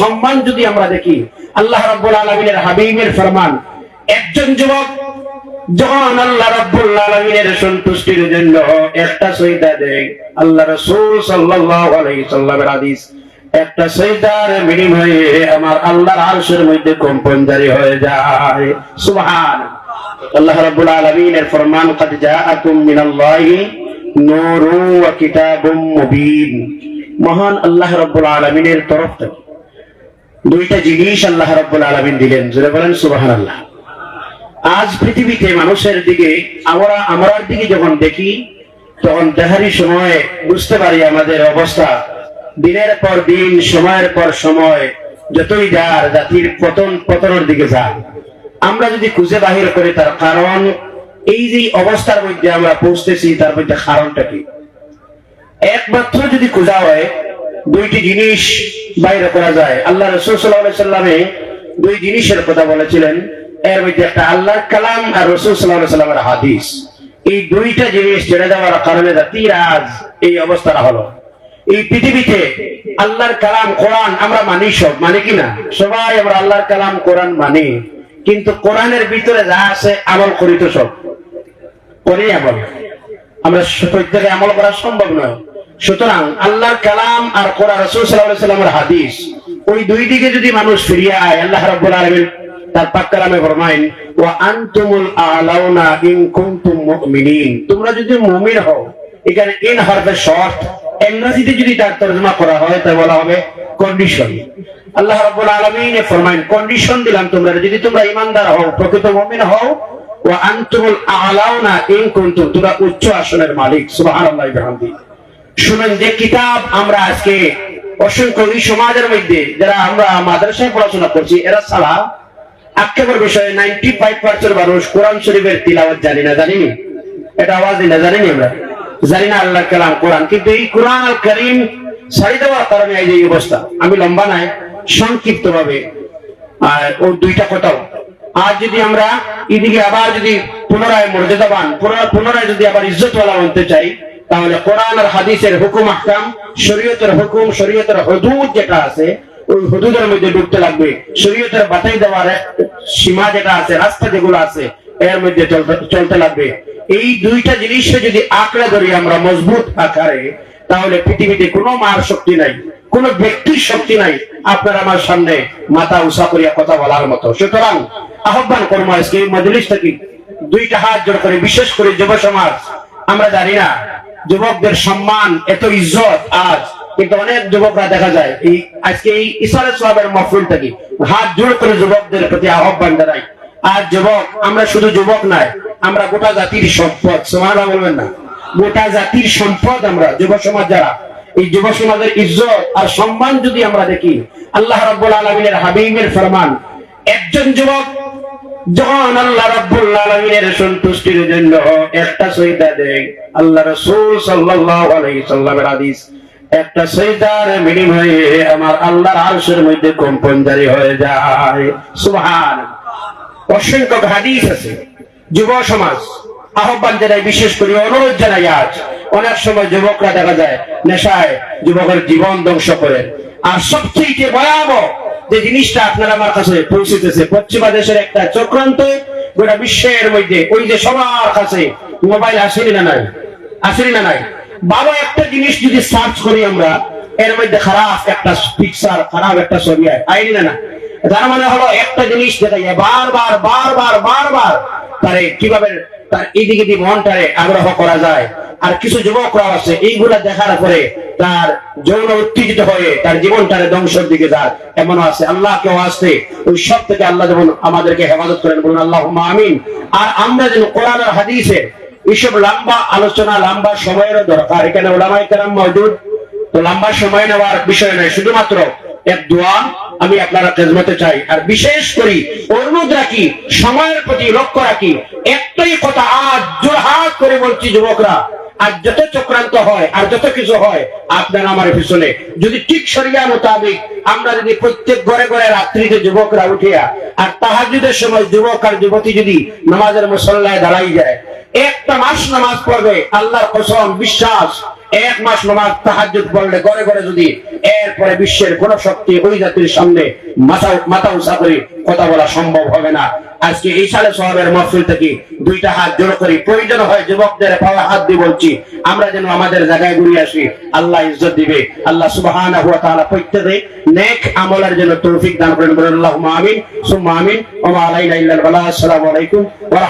সম্মান যদি আমরা দেখি, আল্লাহ রাব্বুল আলামিনের ফরমান, একজন যুবক যখন আল্লাহ রাব্বুল আলামিনের সন্তুষ্টির জন্য একটা সইদা দেয়, আল্লাহ রাসূল সাল্লামের হাদিস একটা সেইটার বিনিময়ে আমার আল্লাহর আরশের মধ্যে কম্পন জারি হয়ে যায়। সুবহান। আল্লাহ রাব্বুল আলামিনের ফরমান, কদ জাআকুম মিনাল্লাহি নূরু ওয়া কিতাবুম মুবিন। মহান আল্লাহ রাব্বুল আলামিনের তরফ থেকে দুইটা জিনিস আল্লাহ রাব্বুল আলামিন দিলেন। জোরে বলেন, সুবহানাল্লাহ। আজ পৃথিবীতে মানুষের দিকে, আমরা, আমরার দিকে যখন দেখি, তখন দেখারই সময় বুঝতে পারি আমাদের অবস্থা দিনের পর দিন, সময়ের পর সময়, যতই যার জাতির পতন, পতনের দিকে যায় আমরা যদি খুঁজে বাহির করি তার কারণ, এই যে অবস্থার মধ্যে আমরা পৌঁছতেছি তার মধ্যে কারণটা কি? একমাত্র যদি খোঁজা হয়, দুইটি জিনিস বাইরে করা যায়। আল্লাহ রসুল সাল্লামে দুই জিনিসের কথা বলেছিলেন। এর মধ্যে একটা আল্লাহর কালাম আর রসুল সাল্লাহ সাল্লামের হাদিস। এই দুইটা জিনিস ছেড়ে দেওয়ার কারণে জাতির আজ এই অবস্থাটা হলো। এই পৃথিবীতে আল্লাহর কালাম কোরআন আমরা মানি সব মানে কি না? সবাই আমরা আল্লাহর কালাম কোরআন মানি। কিন্তু কোরআনের ভিতরে যা আছে আমল করি তো সব। করি আমল। আমরা প্রত্যেকে আমল করা সম্ভব নয়। সুতরাং আল্লাহর কালাম আর কোরআন, রসুল সাল্লাহ সাল্লামের হাদিস, ওই দুই দিকে যদি মানুষ ফিরিয়ে আয়, আল্লাহ রাব্বুল আলামিন তার পাক কালামে ফরমায়েন, ওয়া আনতুমুল আলাউনা ইন কুনতুম মুমিনিন। তোমরা যদি মুমিন হও, এখানে ইন হরফে শর্ট ইংরেজিতে যদি তার তরজমা করা হয়, তাহলে বলা হবে কন্ডিশন আল্লাহ রাব্বুল আলামিন ফরমায়েন কন্ডিশন দিলাম তোমরা, যদি তোমরা ইমানদার হও, প্রকৃত মুমিন হও, ওয়া আনতুমুল আলাউনা ইন কুনতুম তোমরা উচ্চ আসনের মালিক বিহামদি। শুনেন যে কিতাব আমরা আজকে অসংখ্য সমাজের মধ্যে, যারা আমরা মাদ্রাসায় পড়াশোনা করছি, এরা সালা আক্ষেপের বিষয়ে নাইনটি ফাইভ পার্সেন্ট মানুষ কোরআন শরীফের তিলাওয়াত জানি না, জানিনি? এটা আওয়াজ দিই না জানিনি আমরা? কালাম, কোরআন। কিন্তু এই কোরআন আল করিম দেওয়ার কারণে এই যে অবস্থা। আমি লম্বা সংক্ষিপ্ত ভাবে আর ওর দুইটা কথাও। আজ যদি আমরা এদিকে আবার যদি পুনরায় মর্যাদাবান পুনরায়- যদি আবার ইজ্জতওয়ালা বলতে চাই, তাহলে কোরআন আর হাদিসের হুকুম আহকাম, শরীয়তের হুকুম, শরীয়তের হদুদ যেটা আছে, ওই হদুদের মধ্যে ঢুকতে লাগবে। শরীয়তের বাতাই দেওয়ার সীমা যেটা আছে, রাস্তা যেগুলো আছে, এর মধ্যে চলতে লাগবে। এই দুইটা জিনিসকে যদি আঁকড়ে ধরি আমরা মজবুত আকারে, তাহলে পৃথিবীতে কোনো মার শক্তি নাই, কোন ব্যক্তির শক্তি নাই। আপনার আমার সামনে মাথা উষা করিয়া কথা বলার মতো। সুতরাং আহ্বান কর্ম আজকে মজলিস থেকে, দুইটা হাত জোর করে, বিশেষ করে যুব সমাজ। আমরা জানি না, যুবকদের সম্মান, এত ইজ্জত আজ। কিন্তু অনেক যুবকরা দেখা যায়, এই আজকে এই ইসারে সাহেবের মফরুল থেকে হাত জোর করে যুবকদের প্রতি আহ্বান জানাই। আর যুবক, আমরা শুধু যুবক নাই আমরা গোটা জাতির সম্পদ সমানা বলবেন না। গোটা জাতির সম্পদ আমরা, যুব সমাজ যারা, এই যুব সমাজের ইজ্জত আর সম্মান যদি আমরা দেখি, আল্লাহ রাব্বুল আলামিনের হাবিবের ফরমান, একজন যুবক যখন আল্লাহ রাব্বুল সন্তুষ্টির জন্য একটা সইদা দেয়, আল্লাহ রাসূল আলাইহি সাল্লামের হাদিস, একটা সইদার বিনিময়ে আমার আল্লাহর আরশের মধ্যে কম্পন জারি হয়ে যায়। সুবহান অসংখ্য হাদিস আছে। যুব সমাজ, আহ্বান জানাই, বিশেষ করে অনুরোধ জানাই আজ। অনেক সময় যুবকরা দেখা যায়, নেশায় যুবকের জীবন ধ্বংস করে। আর সবচেয়ে ভয়াবহ যে জিনিসটা আপনার আমার কাছে পৌঁছেছে, পশ্চিমা দেশের একটা চক্রান্ত, গোটা বিশ্বের মধ্যে ওই যে সবার কাছে মোবাইল আসেনি না নাই? আসেনি না নাই? ভালো একটা জিনিস যদি সার্চ করি আমরা, এর মধ্যে খারাপ একটা পিকচার খারাপ একটা ছবি আয়, আইনি না না তার মানে হলো একটা জিনিস দেখা যায় বারবার বারবার বারবার তারে কীভাবে তার এইদিকে দিয়ে মনটারে আগ্রহ করা যায়। আর কিছু যুবকরা আছে, এইগুলা দেখার পরে তার যৌন উত্তেজিত হয়ে তার জীবনটারে ধ্বংসের দিকে যায়। এমনও আছে আল্লাহ কেউ আসতে ওই সব থেকে আল্লাহ যেমন আমাদেরকে হেফাজত করেন বলুন আল্লাহ আমিন। আর আমরা যেন কোরআন আর হাদিসে এইসব লম্বা আলোচনা, লম্বা সময়েরও দরকার। এখানে ওলামাই কেরাম মজুদ। তো লম্বা সময় নেওয়ার বিষয় নয়, শুধুমাত্র এক দোয়া। আমি আপনারা খেজমতে চাই। আর বিশেষ করি, অনুরোধ রাখি, সময়ের প্রতি লক্ষ্য রাখি। একটাই কথা, আজ জোরহাত করে বলছি যুবকরা, আর যত চক্রান্ত হয়, আর যত কিছু হয়, আপনার আমার পিছনে। যদি ঠিক সরিয়া মোতাবেক আমরা যদি প্রত্যেক ঘরে ঘরে রাত্রিতে যুবকরা উঠিয়া, আর তাহাজুদের সময় যুবক আর যুবতী যদি নামাজের মুসল্লায় দাঁড়াই যায়, একটা মাস নামাজ পড়বে, আল্লাহর কসম, বিশ্বাস। এক মাস নামাজ তাহাজ্জুদ পড়লে ঘরে ঘরে যদি এরপরে বিশ্বের কোন শক্তি ওই জাতির সামনে মাথা মাথা উঁচা করে কথা বলা সম্ভব হবে না। আজকে এই সালে সহাবের মহফিল থেকে দুইটা হাত জোড়ো করি। প্রয়োজন হয় যুবকদের পাওয়া হাত দিয়ে বলছি, আমরা যেন আমাদের জায়গায় ঘুরে আসি। আল্লাহ ইজ্জত দিবে। আল্লাহ সুবহানাহু ওয়া তাআলা প্রত্যেকে নেক আমলের জন্য তৌফিক দান করেন বলেন। আল্লাহুম্মা আমিন। সুম্মা আমিন। ওয়া মা আলাইকুম ওয়া